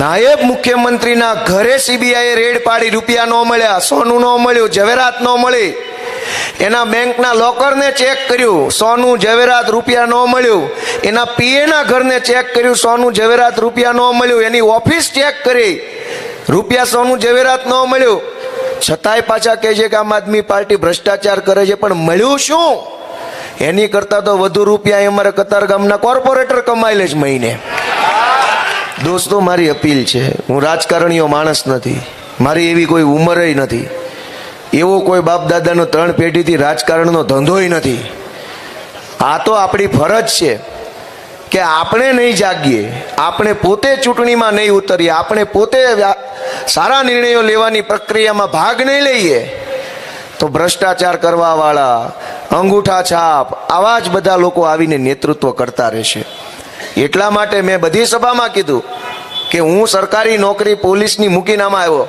નાયબ મુખ્યમંત્રીના ઘરે સીબીઆઈએ રેડ પાડી રૂપિયા ન મળ્યા, સોનું ન મળ્યું, ઝવેરાત ન મળી. એના બેંકના લોકરને ચેક કર્યું, સોનું જવેરાત રૂપિયા ન મળ્યું. એના પીએના ઘરને ચેક કર્યું, સોનું, ઝવેરાત રૂપિયા ન મળ્યું. એની ઓફિસ ચેક કરી, રૂપિયા, સોનું, ઝવેરાત ન મળ્યું. છતાંય પાછા કહે છે કે આમ આદમી પાર્ટી ભ્રષ્ટાચાર કરે છે, પણ મળ્યું શું? એની કરતાં તો વધુ રૂપિયા અમારે કતાર ગામના કોર્પોરેટર કમાઈ છે મહિને. દોસ્તો, મારી અપીલ છે, હું રાજકારણીઓ માણસ નથી, મારી એવી કોઈ ઉંમરય નથી, એવો કોઈ બાપ દાદાનો ત્રણ પેઢીથી રાજકારણનો ધંધોય નથી. આ તો આપણી ફરજ છે કે આપણે નહીં જાગીએ, આપણે પોતે ચૂંટણીમાં નહીં ઉતરીએ, આપણે પોતે સારા નિર્ણયો લેવાની પ્રક્રિયામાં ભાગ નહીં લઈએ, તો ભ્રષ્ટાચાર કરવાવાળા, અંગૂઠા છાપ, આવા જ બધા લોકો આવીને નેતૃત્વ કરતા રહેશે. એટલા માટે મેં બધી સભામાં કીધું કે હું સરકારી નોકરી પોલીસની મૂકીને આમાં આવ્યો.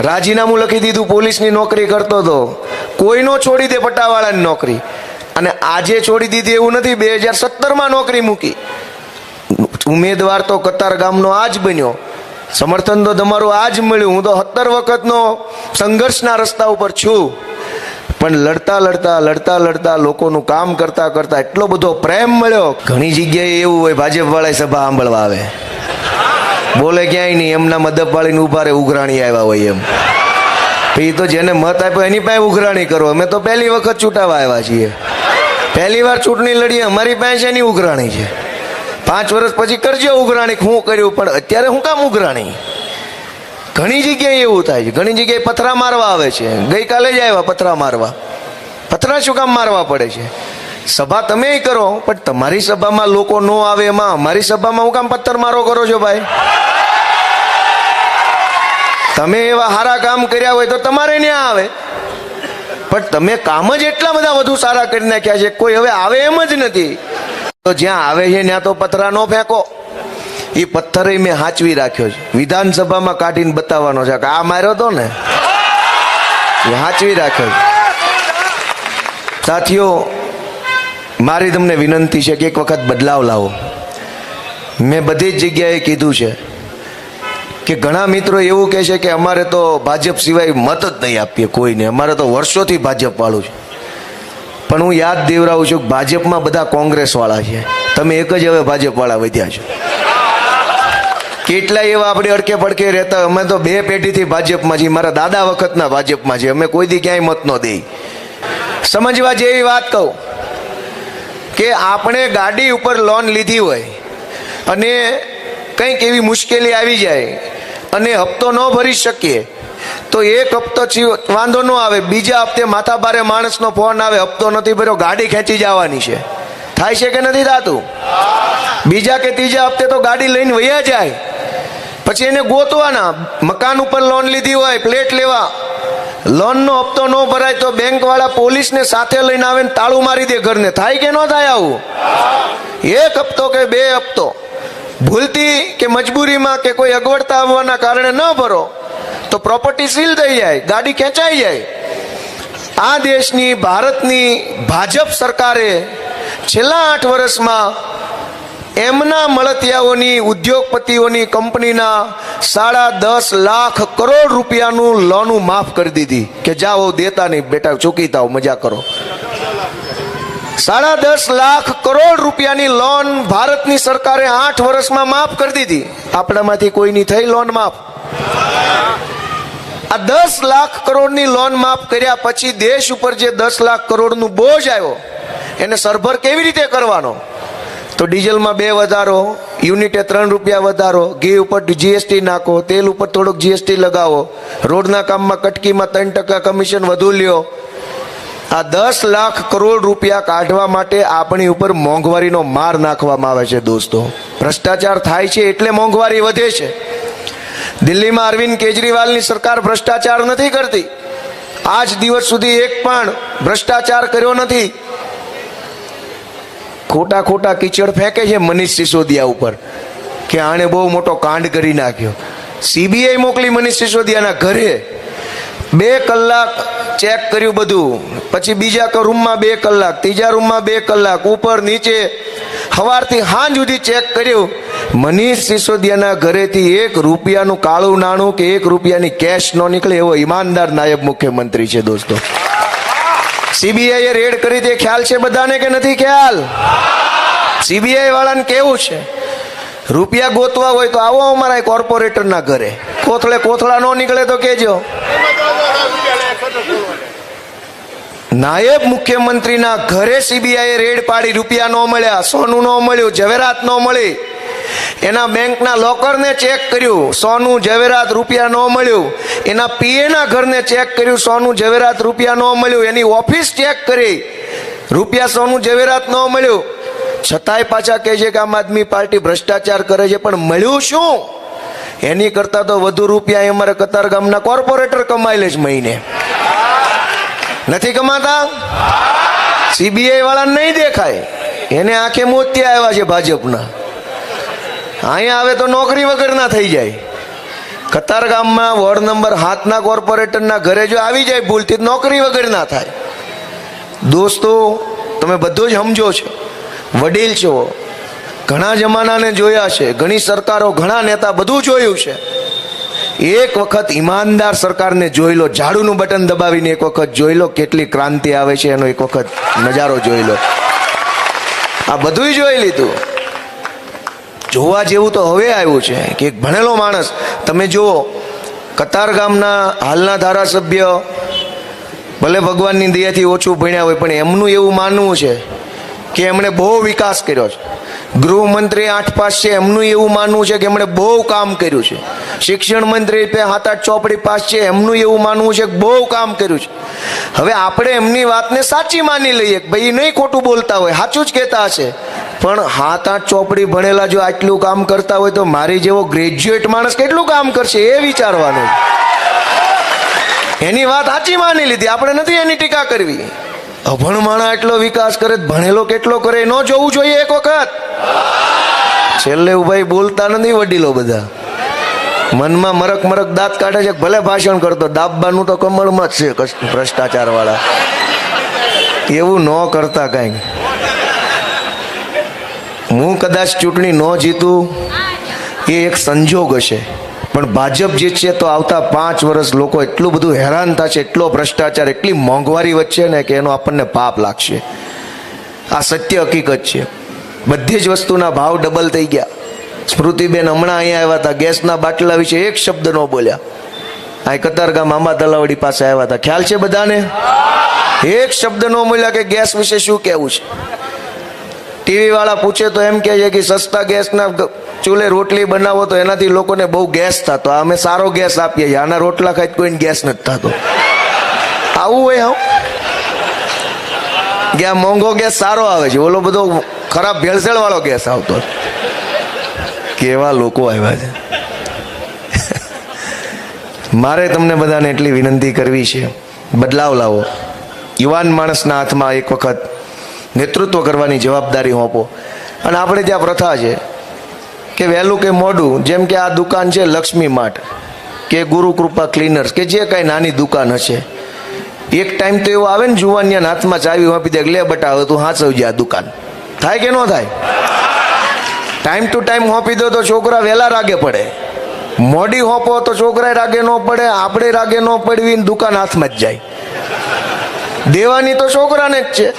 રાજીનામું લખી દીધું, પોલીસની નોકરી કરતો હતો. કોઈનો છોડી દે પટ્ટાવાળાની નોકરી. અને આજે છોડી દીધી એવું નથી બે હજાર સત્તરમાં નોકરી મૂકી. ઉમેદવાર તો કતાર ગામનો આ જ બન્યો. સમર્થન તો તમારું આ જ મળ્યું. હું તો સત્તર વખતનો સંઘર્ષના રસ્તા ઉપર છું. પણ લડતા લડતા લડતા લડતા લોકોનું કામ કરતા કરતા એટલો બધો પ્રેમ મળ્યો. ઘણી જગ્યાએ એવું હોય ભાજપ વાળા સભા સાંભળવા આવે. બોલે ક્યાંય નહીં, એમના મદપ વાળીને ઊભા રહે, ઉઘરાણી આવ્યા હોય એમ. એ તો જેને મત આપ્યો એની પાસે ઉઘરાણી કરો. અમે તો પહેલી વખત ચૂંટાવા આવ્યા છીએ. પહેલી વાર ચૂંટણી લડીએ, અમારી પાસે એની ઉઘરાણી છે. પાંચ વર્ષ પછી કરજો ઉઘરાણી શું કર્યું? પણ અત્યારે હું કામ ઉઘરાણી? ઘણી જગ્યાએ એવું થાય છે. ઘણી જગ્યાએ પથરા મારવા આવે છે. ગઈકાલે જ આવ્યા પથરા મારવા. પથરા શું કામ મારવા પડે છે? સભા તમે કરો, પણ તમારી સભામાં લોકો ન આવે એમાં. અમારી સભામાં હું કામ પથ્થર મારો કરો છો ભાઈ? તમે એવા સારા કામ કર્યા હોય તો તમારે ત્યાં આવે. પણ તમે કામ જ એટલા બધા વધુ સારા કરી નાખ્યા છે કોઈ હવે આવે એમ જ નથી. તો જ્યાં આવે છે ત્યાં તો પથરા ન ફેંકો. એ પથ્થરે મેં હાચવી રાખ્યો છે. વિધાનસભામાં કાઢીને બતાવવાનો છે કે આ માર્યો તો ને? એ હાચવી રાખ્યો છે. સાથીઓ, મારી તમને વિનંતી છે કે એક વખત બદલાવ લાવો. મેં બધી જ જગ્યાએ કીધું છે કે ઘણા મિત્રો એવું કહે છે કે અમારે તો ભાજપ સિવાય મત જ નહીં આપીએ કોઈને. અમારે તો વર્ષોથી ભાજપવાળું છે. પણ હું યાદ દેવરાવું છું કે ભાજપમાં બધા કોંગ્રેસવાળા છે. તમે એક જ હવે ભાજપવાળા વધ્યા છો. કેટલા એવા આપણે અડકે પડકે રહેતા, અમે તો બે પેઢીથી ભાજપમાં છીએ, મારા દાદા વખતના ભાજપમાં છે અમે કોઈ દી ક્યાંય મત ન દઈ. સમજવા જેવી વાત કહું કે આપણે ગાડી ઉપર લોન લીધી હોય અને કંઈક એવી મુશ્કેલી આવી જાય અને હપ્તો ન ભરી શકીએ, તો એક હપ્તો વાંધો ન આવે, બીજા હપ્તે માથા ભારે માણસનો ફોન આવે, હપ્તો નથી ભર્યો, ગાડી ખેંચી જવાની છે. થાય છે કે નથી થતું? બીજા કે ત્રીજા હપ્તે તો ગાડી લઈને વયા જાય. પછી એને ગોતવાના. મકાન ઉપર લોન લીધી હોય પ્લેટ લેવા. લોનનો હપ્તો ન ભરાય તો બેંક વાળા પોલીસને સાથે લઈને આવે ને તાળું મારી દે ઘરને. થાય કે ન થાય આવું? એક હપ્તો કે બે હપ્તો. ભૂલથી કે મજબૂરીમાં કે કોઈ અગવડતા આવવાના કારણે ન ભરો, તો પ્રોપર્ટી સીલ થઈ જાય, ગાડી ખેંચાઈ જાય. આ દેશની, ભારતની ભાજપ સરકારે છેલ્લા આઠ વર્ષમાં એમના મળતિયાઓની, ઉદ્યોગપતિઓની કંપનીના સાડા દસ લાખ કરોડ રૂપિયાનું લોનું માફ કરી દીધી કે જાઓ દેતા નહીં. બેટા, ચૂકી તાવ મજા કરો. સાડા દસ લાખ કરોડ રૂપિયાની લોન ભારતની સરકારે આઠ વર્ષમાં માફ કરી દીધી. આપણામાંથી કોઈની થઈ લોન માફ? આ દસ લાખ કરોડની લોન માફ કર્યા પછી દેશ ઉપર જે દસ લાખ કરોડનું બોજ આવ્યો, એને સરભર કેવી રીતે કરવાનો? તો ડીઝલમાં બે વધારો, યુનિટે ત્રણ રૂપિયા વધારો, ઘી ઉપર જીએસટી નાખો, તેલ ઉપર થોડોક જીએસટી લગાવો. રોડના કામમાં કટકીમાં ત્રણ ટકા કમિશન વધુ લ્યો. આ દસ લાખ કરોડ રૂપિયા કાઢવા માટે આપણી ઉપર મોંઘવારીનો માર નાખવામાં આવે છે દોસ્તો. ભ્રષ્ટાચાર થાય છે એટલે મોંઘવારી વધે છે. દિલ્હીમાં અરવિંદ કેજરીવાલની સરકાર ભ્રષ્ટાચાર નથી કરતી. આજ દિવસ સુધી એક પણ ભ્રષ્ટાચાર કર્યો નથી. ખોટા ખોટા કિચડ ફેંકે છે મનીષ સિસોદિયા ઉપર, કે આણે બહુ મોટો કાંડ કરી નાખ્યો. સીબીઆઈ મોકલી મનીષ સિસોદિયાના ઘરે. બે કલાક ચેક કર્યું બધું. પછી બીજા રૂમમાં બે કલાક, ત્રીજા રૂમમાં બે કલાક, ઉપર નીચે સવારથી હાંજ સુધી ચેક કર્યું. મનીષ સિસોદિયાના ઘરેથી એક રૂપિયાનું કાળું નાણું કે એક રૂપિયાની કેશ ન નીકળે એવો ઈમાનદાર નાયબ મુખ્યમંત્રી છે દોસ્તો. સીબીઆઈ એ રેડ કરી તે ખ્યાલ છે બધાને કે નથી ખ્યાલ? સીબીઆઈ વાળાને કેવું છે? રૂપિયા ગોતવા હોય તો આવો અમારા કોર્પોરેટરના ઘરે. કોથળે કોથળા ન નીકળે તો કેજો. નાયબ મુખ્યમંત્રીના ઘરે સીબીઆઈ રેડ પાડી, રૂપિયા ન મળ્યા, સોનું ન મળ્યું, ઝવેરાત ન મળી. એના બેંકના લોકરને ચેક કર્યું. સોનું ઝવેરાત રૂપિયા ન મળ્યું. એના પીએના ઘરને ચેક કર્યું. સોનું ઝવેરાત રૂપિયા ન મળ્યું. એની ઓફિસ ચેક કરી. રૂપિયા સોનું ઝવેરાત ન મળ્યું. છતાંય પાછા કહે છે કે આમ આદમી પાર્ટી ભ્રષ્ટાચાર કરે છે, પણ મળ્યું શું? એની કરતા તો વધુ રૂપિયા અમારે કતાર ગામના કોર્પોરેટર કમાઈ લે મહિને. નથી કમાતા? સીબીઆઈ વાળા નહીં દેખાય. એને આંખે મોતિયા આવ્યા છે ભાજપના. અહીંયા આવે તો નોકરી વગરના થઈ જાય. કતાર ગામમાં વોર્ડ નંબર હાથના કોર્પોરેટરના ઘરે જો આવી જાય ભૂલથી નોકરી વગર ના થાય. દોસ્તો, તમે બધું જ સમજો છો. વડીલ છો. ઘણા જમાનાને જોયા છે. ઘણી સરકારો, ઘણા નેતા બધું જોયું છે. એક વખત ઈમાનદાર સરકારને જોઈ લો, ઝાડુનું બટન દબાવીને એક વખત જોઈ લો કેટલી ક્રાંતિ આવે છે એનો એક વખત નજારો જોઈ લો. આ બધુંય જોઈ લીધું. જોવા જેવું તો હવે આવ્યું છે કે એક ભણેલો માણસ, તમે જુઓ, કતાર ગામના હાલના ધારાસભ્ય, ભલે ભગવાનની દયાથી ઓછું ભણ્યા હોય, પણ એમનું એવું માનવું છે કે એમણે બહુ વિકાસ કર્યો છે. ગૃહમંત્રી આઠ પાસ છે, એમનું એવું માનવું છે કે એમણે બહુ કામ કર્યું છે. શિક્ષણ મંત્રી પે હાથ આઠ ચોપડી પાસ છે, એમનું એવું માનવું છે કે બહુ કામ કર્યું છે. હવે આપણે એમની વાતને સાચી માની લઈએ ભાઈ ભાઈ નહીં ખોટું બોલતા હોય, સાચું જ કહેતા હશે. પણ હાથ આઠ ચોપડી ભણેલા જો આટલું કામ કરતા હોય તો મારી જેવો ગ્રેજ્યુએટ માણસ કેટલું કામ કરશે એ વિચારવાનું. એની વાત સાચી માની લીધી, આપણે નથી એની ટીકા કરવી. અભણ માણા એટલો વિકાસ કરે, ભણેલો કેટલો કરે, ન જોવું જોઈએ એક વખત. છેલ્લે ભાઈ બોલતા નથી વડીલો બધા. મનમાં મરક મરક દાંત કાઢે છે, ભલે ભાષણ કરતો, દાબવાનું તો કમળમાં જ છે ભ્રષ્ટાચાર વાળા એવું ન કરતા કાંઈ. હું કદાચ ચૂંટણી ન જીતું, એ એક સંજોગ હશે. પણ ભાજપ જીતશે તો આવતા પાંચ વર્ષ લોકો એટલું બધું હેરાન થશે, એટલો ભ્રષ્ટાચાર, એટલી મોંઘવારી વચ્ચે ને કે એનો આપણને પાપ લાગશે. આ સત્ય હકીકત છે. બધી જ વસ્તુના ભાવ ડબલ થઈ ગયા. સ્મૃતિબેન હમણાં અહીંયા આવ્યા હતા, ગેસના બાટલા વિશે એક શબ્દ ન બોલ્યા. આ કતારગામ આંબા તલાવડી પાસે આવ્યા હતા. ખ્યાલ છે બધાને? એક શબ્દ ન બોલ્યા કે ગેસ વિશે શું કહેવું છે? ટીવી વાળા પૂછે તો એમ કહે છે કે સસ્તા ગેસના ચૂલે રોટલી બનાવો તો એનાથી લોકોને બહુ ગેસ થતો. અમે સારો ગેસ આપીએ છીએ. આના રોટલા ખાઈ કોઈને ગેસ નથી થતો. આવું હોય હું. કે આ મોંઘો ગેસ સારો આવે છે. ઓલો બધો ખરાબ ભેળસેળ વાળો ગેસ આવતો કેવા લોકો આવ્યા છે. મારે તમને બધાને એટલી વિનંતી કરવી છે. બદલાવ લાવો. યુવાન માણસના હાથમાં એક વખત નેતૃત્વ કરવાની જવાબદારી હોપો અને આપણે ત્યાં પ્રથા છે કે વહેલું કે મોડું, જેમ કે આ દુકાન છે લક્ષ્મી માર્ટ, કે ગુરુ કૃપા ક્લીનર્સ, કે જે કાંઈ નાની દુકાન હશે. એક ટાઈમ તો એવો આવે ને જુવાનિયાને હાથમાં ચાવી વાપી દે લે બટા, હવે તું હાંચવજે આ દુકાન. થાય કે ન થાય? ટાઈમ ટુ ટાઈમ હોપી દો તો છોકરા વહેલા રાગે પડે. મોડી હોપો તો છોકરાએ રાગે ન પડે, આપણે રાગે ન પડવી દુકાન હાથમાં જ જાય. દેવાની તો છોકરાને જ છે.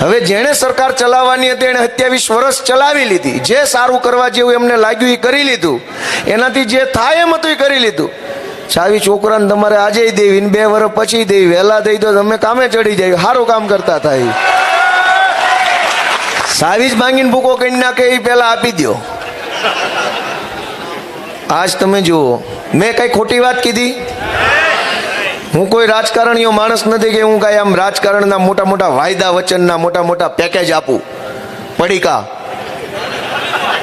હવે જેણે સરકાર ચલાવવાની હતી, એણે સત્યાવીસ વર્ષ ચલાવી લીધી. જે સારું કરવા જેવું એમને લાગ્યું એ કરી લીધું. એનાથી જે થાય એમ હતું એ કરી લીધું. ચાવી છોકરાને તમારે આજે દેવી ને બે વર્ષ પછી દેવી, વહેલા દઈ દો તમે કામે ચડી જાય સારું કામ કરતા થાય. સાવી જ માંગીને ભૂકો કરી નાખે એ પહેલા આપી દો આજ તમે જુઓ. મેં કઈ ખોટી વાત કીધી? હું કોઈ રાજકારણીઓ માણસ નથી કે હું કાંઈ આમ રાજકારણના મોટા મોટા વાયદા વચનના મોટા મોટા પેકેજ આપું. પડીકા.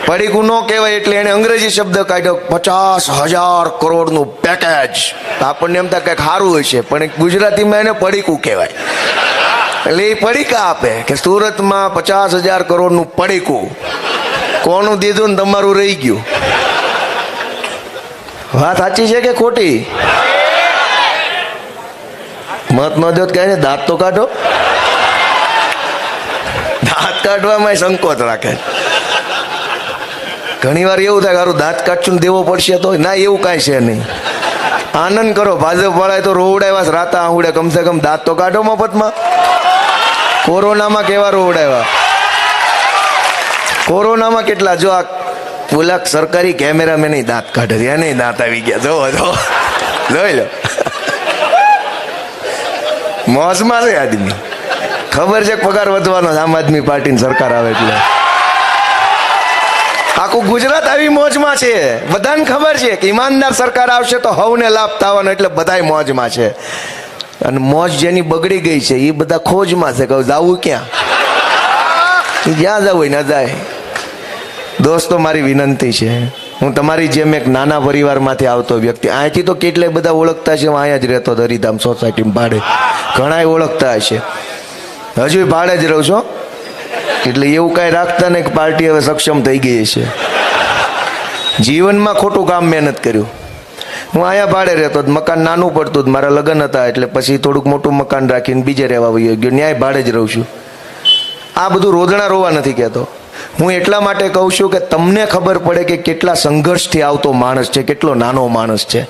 પડીકું ન કહેવાય એટલે એને અંગ્રેજી શબ્દ કાઢ્યો, પચાસ હજાર કરોડનું પેકેજ આપણને એમ થાય કંઈક સારું હોય છે, પણ ગુજરાતીમાં એને પડીકું કહેવાય. એટલે એ પડીકા આપે કે સુરતમાં પચાસ હજાર કરોડનું પડીકું. કોનું દીધું ને તમારું રહી ગયું. વાત સાચી છે કે ખોટી? મત ન જો કહે દાંત તો કાઢો. દાંત કાઢવામાં સંકોચ રાખે. ઘણી વાર એવું થાય હારું દાંત કાઢશું દેવો પડશે તો ના, એવું કાંઈ છે નહીં. આનંદ કરો ભાજપ વાળાએ તો રોવડાવ્યા રાતા આહુડે કમસે કમ દાંત તો કાઢો મફતમાં. કોરોનામાં કેવા રોવડાવ્યા કોરોનામાં કેટલા, જો આ ઓલા સરકારી કેમેરામેન દાંત કાઢે એને દાંત આવી ગયા. જો જોઈ લો. મોજમાં છે આદમી. ખબર છે પગાર વધવાનો આમ આદમી પાર્ટીની સરકાર આવે એટલે. આખું ગુજરાત આવી મોજમાં છે. બધાને ખબર છે કે ઈમાનદાર સરકાર આવશે તો હવને લાભ થવાનો એટલે બધાય મોજમાં છે. અને મોજ જેની બગડી ગઈ છે એ બધા ખોજમાં છે કહું જાવું ક્યાં? જ્યાં જવું ના જાય. દોસ્તો, મારી વિનંતી છે. હું તમારી જેમ એક નાના પરિવારમાંથી આવતો વ્યક્તિ. અહીંથી તો કેટલાય બધા ઓળખતા છે, હું અહીંયા જ રહેતો હતો હરિધામ સોસાયટીમાં ભાડે. ઘણાય ઓળખતા હશે. હજુ ભાડે જ રહું છો. એટલે એવું કાંઈ રાખતા નહીં પાર્ટી હવે સક્ષમ થઈ ગઈ છે જીવનમાં ખોટું કામ મહેનત કર્યું. હું અહીંયા ભાડે રહેતો હતો. મકાન નાનું પડતું હતું. મારા લગ્ન હતા, એટલે પછી થોડુંક મોટું મકાન રાખીને બીજે રહેવા વયો ગયો, ન્યાય ભાડે જ રહું છું. આ બધું રોદણા રોવા નથી કહેતો. હું એટલા માટે કહું છું કે તમને ખબર પડે કે કેટલા સંઘર્ષથી આવતો માણસ છે, કેટલો નાનો માણસ છે.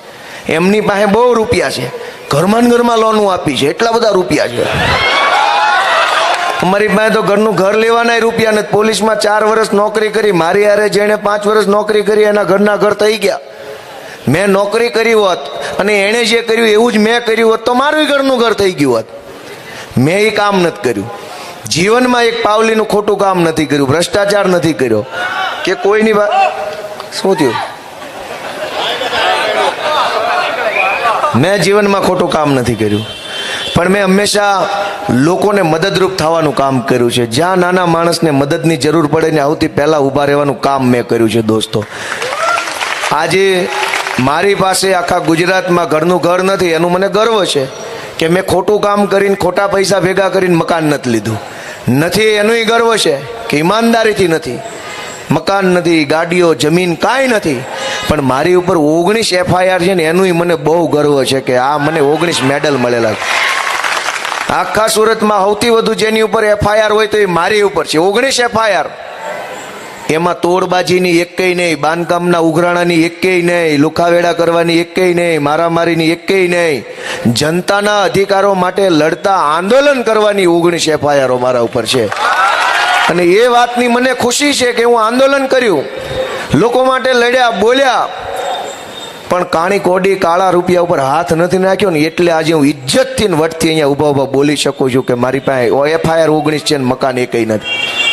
એમની પાસે બહુ રૂપિયા છે. ઘરમાં ઘરમાં લોનું આપી છે, એટલા બધા રૂપિયા છે. અમારી પાસે તો ઘરનું ઘર લેવાના રૂપિયા નથી. પોલીસમાં ચાર વર્ષ નોકરી કરી, મારી હારે જેણે પાંચ વર્ષ નોકરી કરી, એના ઘરના ઘર થઈ ગયા. મેં નોકરી કરી હોત અને એણે જે કર્યું, એવું જ મેં કર્યું હોત, તો મારું ઘરનું ઘર થઈ ગયું હોત. મેં એ કામ નથી કર્યું. જીવનમાં એક પાવલીનું ખોટું કામ નથી કર્યું, ભ્રષ્ટાચાર નથી કર્યો. કે કોઈની વાત શું થયું? મેં જીવનમાં ખોટું કામ નથી કર્યું. પણ મેં હંમેશા લોકોને મદદરૂપ થવાનું કામ કર્યું છે. જ્યાં નાના માણસને મદદની જરૂર પડે ને આવતી પહેલાં ઊભા રહેવાનું કામ મેં કર્યું છે, દોસ્તો. આજે મારી પાસે આખા ગુજરાતમાં ઘરનું ઘર નથી, એનું મને ગર્વ છે કે મેં ખોટું કામ કરીને, ખોટા પૈસા ભેગા કરીને મકાન નથી લીધું. નથી, એનુંય ગર્વ છે કે ઈમાનદારીથી નથી. મકાન નથી, ગાડીઓ, જમીન કાંઈ નથી. પણ મારી ઉપર ઓગણીસ એફઆઈઆર છે ને, એનુંય મને બહુ ગર્વ છે કે આ મને ઓગણીસ મેડલ મળેલા. આખા સુરતમાં સૌથી વધુ જેની ઉપર એફઆઈઆર હોય તો એ મારી ઉપર છે. ઓગણીસ એફઆઈઆર એમાં તોડબાજીની એકેય નહીં, બાંધકામના ઉઘરાણાની એકેય નહીં, લુખાવેડા કરવાની એકેય નહીં, મારામારીની એકેય નહીં. જનતાના અધિકારો માટે લડતા આંદોલન કરવાની ઓગણીસ એફઆઈઆરો મારા ઉપર છે. અને એ વાતની મને ખુશી છે કે હું આંદોલન કર્યું. લોકો માટે લડ્યા, બોલ્યા, પણ કાણી કોડી કાળા રૂપિયા ઉપર હાથ નથી નાખ્યો ને એટલે આજે હું ઇજ્જતથી વટથી અહીંયા ઊભા ઊભા બોલી શકું છું કે મારી પાસે એફઆઈઆર ઓગણીસ છે ને મકાન એકય નથી.